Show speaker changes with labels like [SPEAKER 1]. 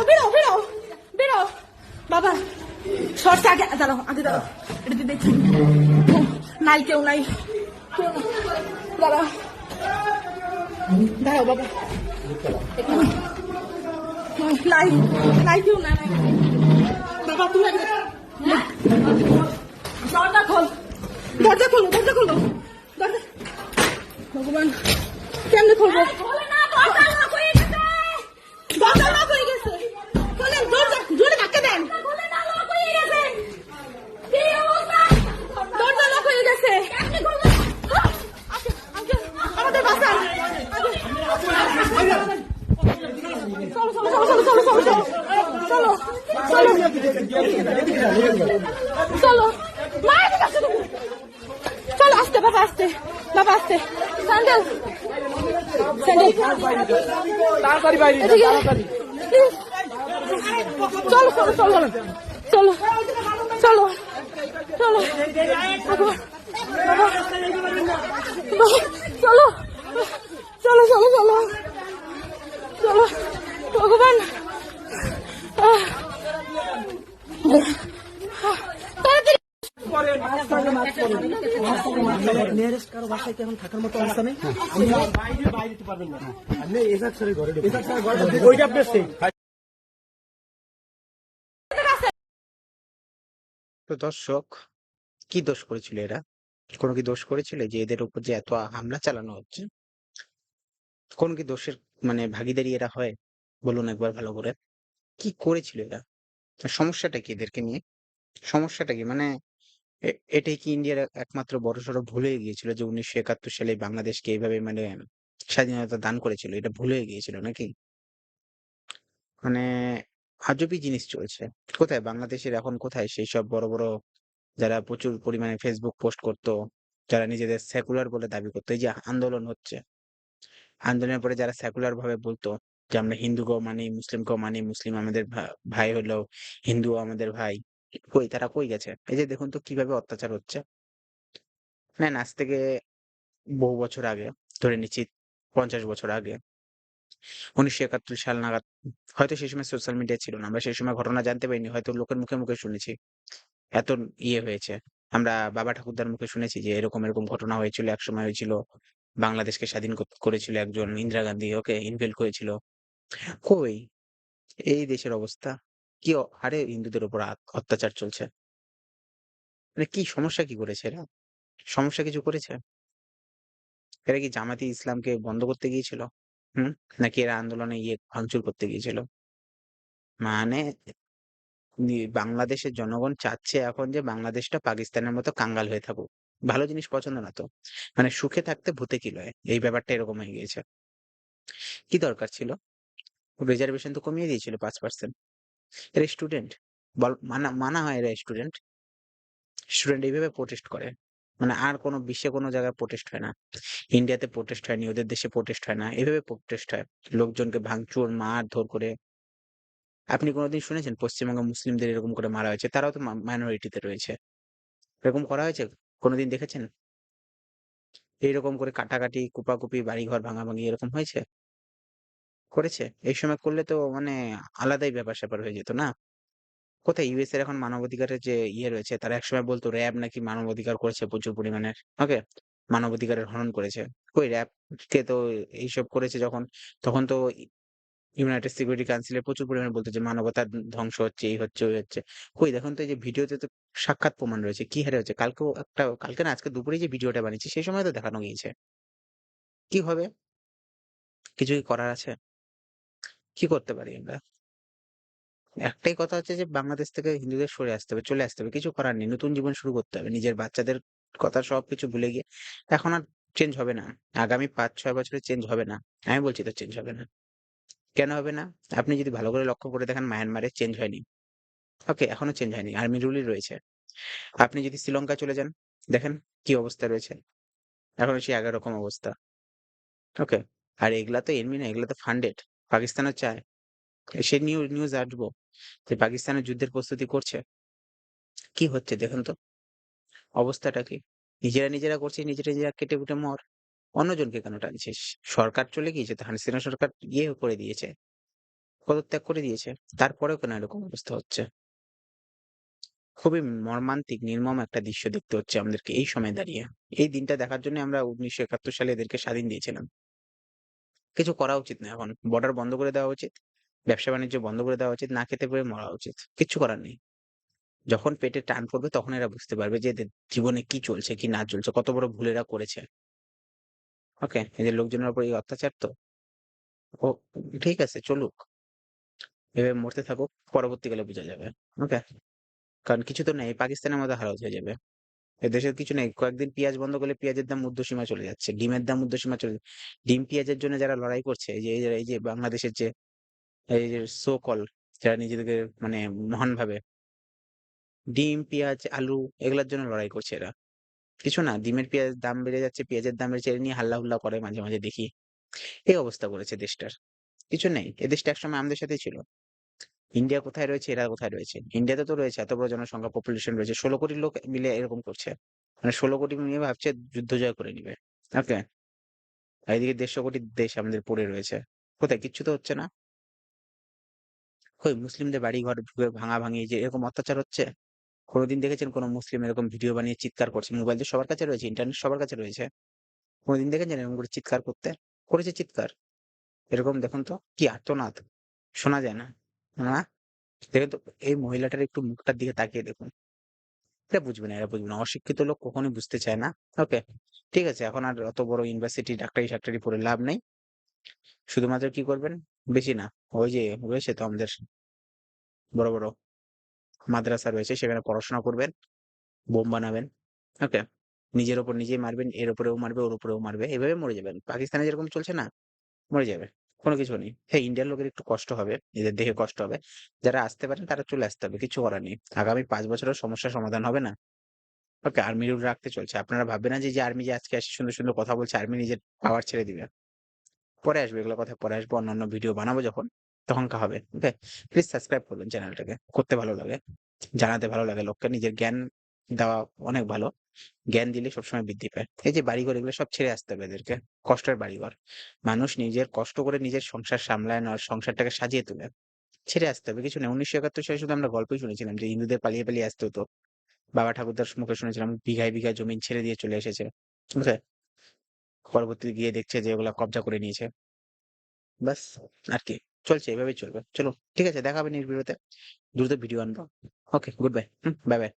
[SPEAKER 1] বেরো বেরো বাবা সরছে আগে দাঁড়াও আগে দাঁড়াও। এটা কেউ নাই কেউ নাই। দাঁড়াও। দাঁড়াও, বাবা। লাই লাই দিও না বাবা তুই দরজা খোল। দরজা খোল। বাবা আসতে বাবা আসতে স্যান্ডেল। স্যান্ডেল।
[SPEAKER 2] তাড়াতাড়ি বাইরে তাড়াতাড়ি.
[SPEAKER 1] চলো চলো চলো চলো চলো চলো চলো। চলো চলো চলো।
[SPEAKER 2] কি
[SPEAKER 3] দর্শক, কি দোষ করেছিল এরা? কোনো কি দোষ করেছিল যে এদের উপর যে এত হামলা চালানো হচ্ছে? কোন কি দোষের মানে ভাগিদারি এরা হয়? বলুন একবার ভালো করে। কি করেছিল এরা? সমস্যাটা কি এদেরকে নিয়ে? সমস্যাটা কি? মানে এ- এটাই কি ইন্ডিয়ার একমাত্র বড়সড় ভুল হয়ে গিয়েছিল যে উনিশশো একাত্তর সালে বাংলাদেশকে এইভাবে মানে স্বাধীনতা দান করেছিল? এটা ভুল হয়ে গিয়েছিল নাকি? মানে আজবই জিনিস চলছে। কোথায়? বাংলাদেশের এখন কোথায় সেই সব বড় বড় যারা প্রচুর পরিমাণে ফেসবুক পোস্ট করতো, যারা নিজেদের সেকুলার বলে দাবি করতো, এই যে আন্দোলন হচ্ছে। আন্দোলনের পরে যারা সেকুলার ভাবে বলতো যে আমরা হিন্দুকেও মানি মুসলিমকেও মানি মুসলিম, আমাদের ভা- ভাই হলো হিন্দু আমাদের ভাই। কই তারা কই গেছে। এই যে দেখুন তো কীভাবে অত্যাচার হচ্ছে। নেন আজ থেকে বহু বছর আগে, ধরে নিচ্ছি পঞ্চাশ বছর আগে, উনিশশো একাত্তর সাল নাগাদ, হয়তো সেই সময় সোশ্যাল মিডিয়া ছিল না, আমরা সেই সময় ঘটনা জানতে পারিনি, হয়তো লোকের মুখে মুখে শুনেছি। এত ইয়ে হয়েছে। আমরা বাবা ঠাকুরদার মুখে শুনেছি যে এরকম এরকম ঘটনা হয়েছিল, এক সময় হয়েছিল, বাংলাদেশকে স্বাধীন করেছিল একজন, ইন্দিরা গান্ধী, ওকে ইনভেল করেছিল। কই? এই দেশের অবস্থা। কি হারে হিন্দুদের উপর অত্যাচার চলছে? মানে কি সমস্যা কি করেছে এরা? সমস্যা কিছু করেছে? এরা কি জামাতি ইসলামকে বন্ধ করতে গিয়েছিল? হুম? নাকি এরা আন্দোলনে ইয়ে ভাঙচুর করতে গিয়েছিল? মানে বাংলাদেশের জনগণ চাচ্ছে এখন যে বাংলাদেশটা পাকিস্তানের মতো কাঙ্গাল হয়ে থাকুক। ভালো জিনিস পছন্দ না তো। মানে সুখে থাকতে ভূতে কি লয়? এই ব্যাপারটা এরকম হয়ে গিয়েছে। কি দরকার ছিল? রিজার্ভেশন তো কমিয়ে দিয়েছিল পাঁচ পার্সেন্ট স্টুডেন্ট মানা মানা হয় এরা স্টুডেন্ট স্টুডেন্ট এইভাবে প্রোটেস্ট করে। মানে আর কোনো বিশ্বে কোনো জায়গায় প্রোটেস্ট হয় না। ইন্ডিয়াতে প্রোটেস্ট হয়নি, ওদের দেশে প্রোটেস্ট হয় না। এভাবে প্রোটেস্ট হয়। লোকজনকে ভাঙচুর মার ধর করে। আপনি কোনোদিন শুনেছেন পশ্চিমবঙ্গে মুসলিমদের এরকম করে মারা হয়েছে? তারাও তো মাইনরিটিতে রয়েছে। এরকম করা হয়েছে? কোনোদিন দেখেছেন? এইরকম করে কাটাকাটি, কুপাকুপি, বাড়িঘর ভাঙাভাঙি এরকম হয়েছে? করেছে? এই সময় করলে তো মানে আলাদাই ব্যাপার স্যাপার হয়ে যেত, না? কোথায়? ইউএস এর এখন মানবাধিকারের যে ইয়ে রয়েছে, তারা একসময় বলতো র্যাব নাকি মানবাধিকার করেছে প্রচুর পরিমাণের ওকে? মানবাধিকারের হনন করেছে। কই র্যাব কে তো এইসব করেছে যখন? তখন তো ইউনাইটেড সিকিউরিটি কাউন্সিলে প্রচুর পরিমাণে বলতো যে মানবতার ধ্বংস হচ্ছে, এই হচ্ছে, ওই হচ্ছে। কই, দেখুন তো এই যে ভিডিওতে তো সাক্ষাৎ প্রমাণ রয়েছে, কি হারে হচ্ছে? কালকেও একটা, কালকে না, আজকে দুপুরে যে ভিডিওটা বানিয়েছি, সেই সময় তো দেখানো গিয়েছে। কি হবে? কিছু কি করার আছে? কি করতে পারি আমরা? একটাই কথা হচ্ছে যে, বাংলাদেশ থেকে হিন্দুদের সরে আসতে হবে, চলে আসতে হবে, কিছু করার নেই, নতুন জীবন শুরু করতে হবে, নিজের বাচ্চাদের কথা সবকিছু ভুলে গিয়ে। এখন আর চেঞ্জ হবে না, আগামী পাঁচ, ছয় বছরে চেঞ্জ হবে না, আমি বলছি তো চেঞ্জ হবে না। কেন হবে না? আপনি যদি ভালো করে লক্ষ্য করে দেখেন মায়ানমারে চেঞ্জ হয়নি। ওকে এখনও চেঞ্জ হয়নি আর্মি রুলই রয়েছে। আপনি যদি শ্রীলঙ্কা চলে যান, দেখেন কি অবস্থা রয়েছে। এখনও সেই আগের রকম অবস্থা। ওকে আর এগুলা তো এমনি না, এগুলা তো ফান্ডেড পাকিস্তানও চায়। সে নিউজ নিউজ আসব যে পাকিস্তানের যুদ্ধের প্রস্তুতি করছে। কি হচ্ছে দেখুন তো? অবস্থাটা কি? নিজেরা নিজেরা করছে, নিজেরা নিজেরা কেটে কুটে মর। অন্যজনকে কেন টানছিস সরকার চলে গিয়েছে, তো হাসিনা সরকার ইয়ে করে দিয়েছে, পদত্যাগ করে দিয়েছে। তারপরেও কেন এরকম অবস্থা হচ্ছে? খুবই মর্মান্তিক, নির্মম একটা দৃশ্য দেখতে হচ্ছে আমাদেরকে এই সময় দাঁড়িয়ে। এই দিনটা দেখার জন্য আমরা উনিশশো একাত্তর সালে এদেরকে স্বাধীন দিয়েছিলাম। কিছু করা উচিত না। এখন বর্ডার বন্ধ করে দেওয়া উচিত, ব্যবসা বাণিজ্য বন্ধ করে দেওয়া উচিত, না খেতে পেয়ে মরা উচিত, কিচ্ছু করার নেই। যখন পেটে টান পড়বে তখন এরা বুঝতে পারবে যে এদের জীবনে কি চলছে, কি না চলছে, কত বড় ভুল এরা করেছে। ওকে এদের লোকজনের উপর এই অত্যাচার তো? ও, ঠিক আছে, চলুক। এভাবে মরতে থাকুক, পরবর্তীকালে বোঝা যাবে। ওকে কারণ কিছু তো নেই, পাকিস্তানের মধ্যে হারাত হয়ে যাবে। এদেশের কিছু নেই। কয়েকদিন পেঁয়াজ বন্ধ করলে পেঁয়াজের দাম ঊর্ধ্বসীমা চলে যাচ্ছে, ডিমের দাম ঊর্ধ্বসীমা চলে যাচ্ছে। ডিম পেঁয়াজের জন্য যারা লড়াই করছে, এই যে, এই যে- বাংলাদেশের যে, এই যে সো কল যারা নিজেদেরকে মানে মহান ভাবে ডিম, পেঁয়াজ, আলু এগুলোর জন্য লড়াই করছে এরা। কিছু না, ডিমের পেঁয়াজ দাম বেড়ে যাচ্ছে, পেঁয়াজের দাম বেড়েছে নিয়ে হাল্লা হুল্লা করে মাঝে মাঝে দেখি। এই অবস্থা করেছে দেশটার। কিছু নেই এদেশটা দেশটা একসময় আমাদের সাথেই ছিল। ইন্ডিয়া কোথায় রয়েছে, এরা কোথায় রয়েছে? ইন্ডিয়াতে তো রয়েছে, এত বড় জনসংখ্যা পপুলেশন রয়েছে, ষোলো কোটি লোক মিলে এরকম করছে। মানে ষোলো কোটি মিলে ভাবছে যুদ্ধ জয় করে নিবে। ওকে এদিকে দেড়শো কোটি দেশ আমাদের পড়ে রয়েছে। কোথায়? কিচ্ছু তো হচ্ছে না। কই, মুসলিমদের বাড়ি ঘর ঢুকে ভাঙা ভাঙি যে এরকম অত্যাচার হচ্ছে? কোনোদিন দেখেছেন কোনো মুসলিম এরকম ভিডিও বানিয়ে চিৎকার করছে? মোবাইল তো সবার কাছে রয়েছে ইন্টারনেট সবার কাছে রয়েছে। কোনোদিন দেখেছেন এরকম করে চিৎকার করতে? করেছে চিৎকার। এরকম দেখুন তো, কি আর্তনাদ। শোনা যায় না। না? দেখুন তো এই মহিলাটার একটু মুখটার দিকে তাকিয়ে দেখুন। এটা বুঝবে না, এরা বুঝবে না। অশিক্ষিত লোক কখনোই বুঝতে চায় না। ওকে, ঠিক আছে। এখন আর অত বড় ইউনিভার্সিটি ডাক্তারি ডাক্তারি পড়ে লাভ নেই। শুধুমাত্র কি করবেন? বেশি না। ওই যে রয়েছে তো আমাদের বড় বড় মাদ্রাসা রয়েছে। সেখানে পড়াশোনা করবেন, বোম বানাবেন। ওকে, নিজের ওপর নিজেই মারবেন, এর ওপরেও মারবে, ওর উপরেও মারবে। এভাবে মরে যাবেন। পাকিস্তানে যেরকম চলছে না, মরে যাবে। কোনো কিছু নেই। হ্যাঁ ইন্ডিয়ার লোকের একটু কষ্ট হবে এদের দেখে কষ্ট হবে। যারা আসতে পারেন তারা চলে আসতে হবে, কিছু করার নেই। আগামী পাঁচ বছরের সমস্যার সমাধান হবে না। ওকে আর্মি রুল রাখতে চলছে। আপনারা ভাববেন না যে যে আর্মি যে আজকে আসে সুন্দর সুন্দর কথা বলছে আর্মি নিজের পাওয়ার ছেড়ে দিবে। পরে আসবে এগুলো কথা, পরে আসব অন্যান্য ভিডিও বানাবো যখন তখন কা হবে, ওকে? প্লিজ সাবস্ক্রাইব করবেন চ্যানেলটাকে করতে ভালো লাগে, জানাতে ভালো লাগে। লোককে নিজের জ্ঞান দেওয়া অনেক ভালো। জ্ঞান দিলে সবসময় বৃদ্ধি পায়। এই যে বাড়িঘর, এগুলো সব ছেড়ে আসতে হবে এদেরকে। কষ্টের বাড়িঘর। মানুষ নিজের কষ্ট করে নিজের সংসার সামলায় না, সংসারটাকে সাজিয়ে তোলে। ছেড়ে আসতে হবে, কিছু নেই। উনিশশো একাত্তর সালে শুধু আমরা গল্পই শুনেছিলাম যে হিন্দুদের পালিয়ে পালিয়ে আসতে হতো। বাবা ঠাকুরদার মুখে শুনেছিলাম, বিঘায় বিঘায় জমি ছেড়ে দিয়ে চলে এসেছে। বুঝলে? পরবর্তীতে গিয়ে দেখছে যে ওগুলা কবজা করে নিয়েছে। ব্যাস, আর কি। চলছে, এভাবেই চলবে। চলো ঠিক আছে, দেখা হবে নির্বিরতে দ্রুত ভিডিও আনব। Okay good bye hmm bye bye